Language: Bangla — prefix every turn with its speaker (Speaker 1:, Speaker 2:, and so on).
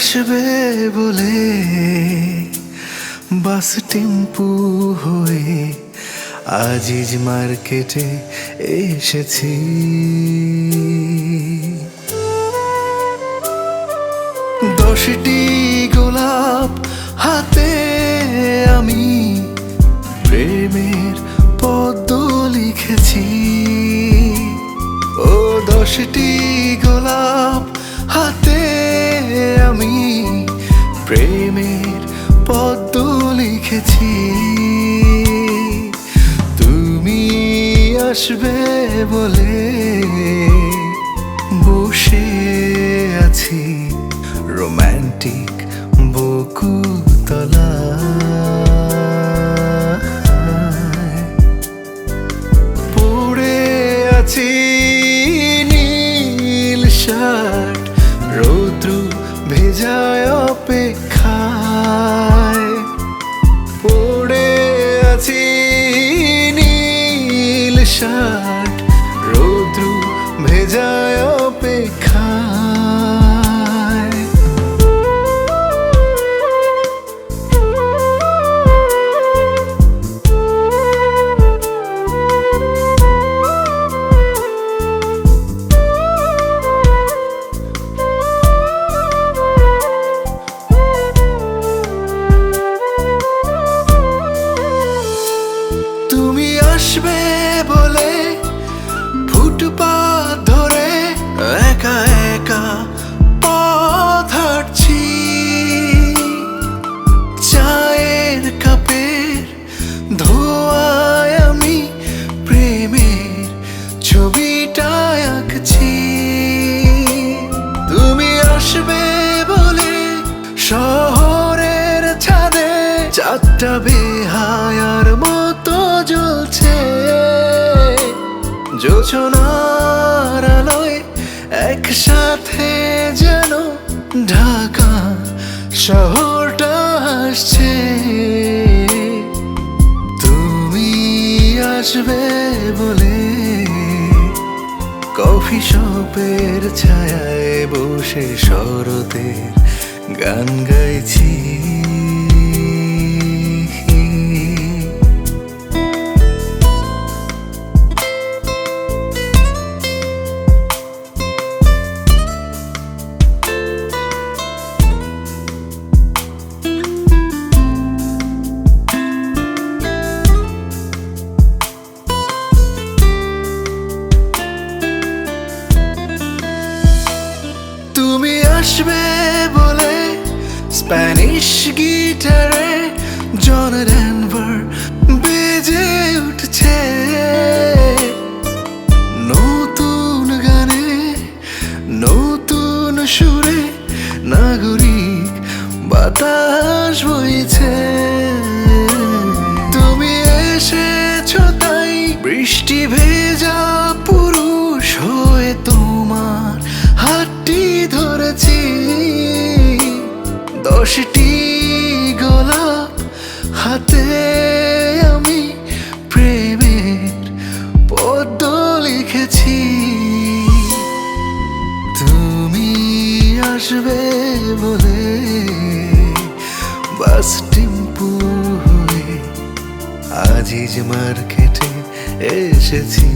Speaker 1: আসবে বলে বাস টেম্পু হয়ে আজিজ মার্কেটে এসেছি। দশটি আসবে বলে বসে আছি। রোমান্টিক বকুতলা পড়ে আছি শার্ট রৌদ্রু ভেজায় চারটা বেহায়ার মতো জ্বলছে। যোচনার আলোয় একসাথে যেন ঢাকা শহরটা হাসছে তুমি আসবে বলে কফি শপের ছায়ায় বসে শরতের গান গাইছি। তুমি আসবে বলে স্প্যানিশ গিটারে জন ড্যানভার বেজে উঠছে। নতুন গানে, নতুন সুরে নাগরিক বাতাস বইছে। তুমি এসেছ তাই বৃষ্টি ভেজা দশটি গোলাপ হাতে আমি প্রেমের পদ্ম লিখেছি। তুমি আসবে বলে বাস টেম্পু হয়ে আজিজ মার্কেটে এসেছি।